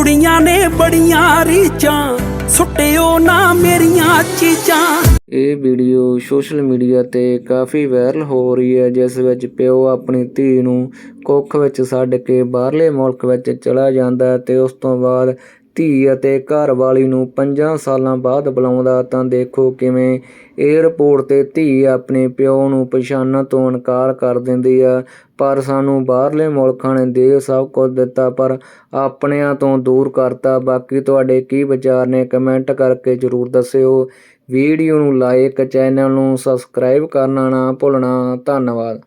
ਜੁੜੀਆਂ ਨੇ ਬੜੀਆਂ ਰੀਚਾਂ ਸੁੱਟਿਓ ਨਾ ਮੇਰੀਆਂ ਚੀਜ਼ਾਂ। ਇਹ ਵੀਡੀਓ ਸੋਸ਼ਲ ਮੀਡੀਆ ਤੇ ਕਾਫੀ ਵਾਇਰਲ ਹੋ ਰਹੀ ਹੈ, ਜਿਸ ਵਿੱਚ ਪਿਓ ਆਪਣੀ ਧੀ ਨੂੰ ਕੁੱਖ ਵਿੱਚ ਛੱਡ ਕੇ ਬਾਹਰਲੇ ਮੁਲਕ ਵਿੱਚ ਚਲਾ ਜਾਂਦਾ ਹੈ ਤੇ ਉਸ ਤੋਂ ਬਾਅਦ ਧੀ ਅਤੇ ਘਰਵਾਲੀ ਨੂੰ ਪੰਜਾਂ ਸਾਲਾਂ ਬਾਅਦ ਬੁਲਾਉਂਦਾ ਤਾਂ ਦੇਖੋ ਕਿਵੇਂ ਏਅਰਪੋਰਟ ਤੇ ਧੀ ਆਪਣੇ ਪਿਓ ਨੂੰ ਪਛਾਣਨ ਤੋਂ ਇਨਕਾਰ ਕਰ ਦਿੰਦੀ ਆ। ਪਰ ਸਾਨੂੰ ਬਾਹਰਲੇ ਮੁਲਕਾਂ ਨੇ ਦੇ ਸਭ ਕੁਝ ਦਿੱਤਾ, ਪਰ ਆਪਣਿਆਂ ਤੋਂ ਦੂਰ ਕਰਤਾ। ਬਾਕੀ ਤੁਹਾਡੇ ਕੀ ਵਿਚਾਰ ਨੇ? ਕਮੈਂਟ ਕਰਕੇ ਜਰੂਰ ਦੱਸਿਓ। ਵੀਡੀਓ ਨੂੰ ਲਾਈਕ ਚੈਨਲ ਨੂੰ ਸਬਸਕ੍ਰਾਈਬ ਕਰਨਾ ਨਾ ਭੁੱਲਣਾ। ਧੰਨਵਾਦ।